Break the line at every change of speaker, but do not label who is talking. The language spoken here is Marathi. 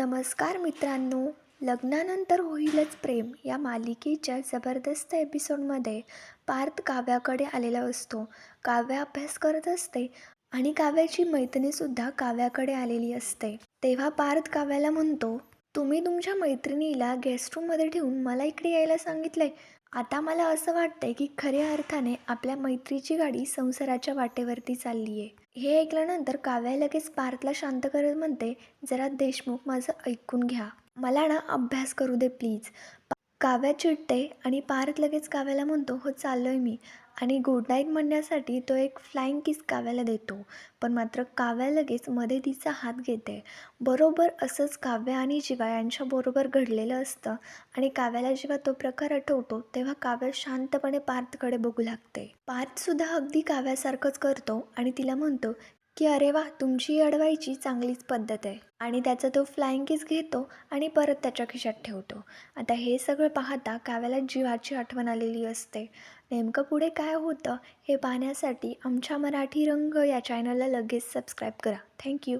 नमस्कार मित्रांनो. लग्नानंतर होईलच प्रेम या मालिकेच्या जबरदस्त एपिसोडमध्ये पार्थ काव्याकडे आलेला असतो. काव्य अभ्यास करत असते आणि काव्याची मैत्रिणीसुद्धा काव्याकडे आलेली असते. तेव्हा पार्थ काव्याला म्हणतो तुम्ही तुमच्या मैत्रिणीला गेस्ट रूममध्ये ठेवून मला इकडे यायला सांगितलंय. आता मला असं वाटतंय की खऱ्या अर्थाने आपल्या मैत्रीची गाडी संसाराच्या वाटेवरती चालली आहे हे ऐकल्यानंतर काव्या लगेच पार्थला शांत करत म्हणते जरा देशमुख माझं ऐकून घ्या. मला ना अभ्यास करू दे प्लीज काव्या चिडते आणि पार्थ लगेच काव्याला म्हणतो हो चाललोय मी. आणि गुड नाईट म्हणण्यासाठी तो एक फ्लाईंग किस काव्याला देतो. पण मात्र काव्या लगेच मध्ये तिचा हात घेते. बरोबर असंच काव्य आणि जीवा यांच्याबरोबर घडलेलं असतं आणि काव्याला जेव्हा तो प्रकार आठवतो तेव्हा काव्य शांतपणे पार्थकडे बघू लागते. पार्थसुद्धा अगदी काव्यासारखंच करतो आणि तिला म्हणतो की अरे वा तुमची अडवायची चांगलीच पद्धत आहे. आणि त्याचा तो फ्लाईंग किस घेतो आणि परत त्याच्या खिशात ठेवतो. आता हे सगळं पाहता काव्याला जीवाची आठवण आलेली असते. नेमकं पुढे काय होतं हे पाहण्यासाठी आमच्या मराठी रंग या चॅनलला लगेच सबस्क्राईब करा. थँक्यू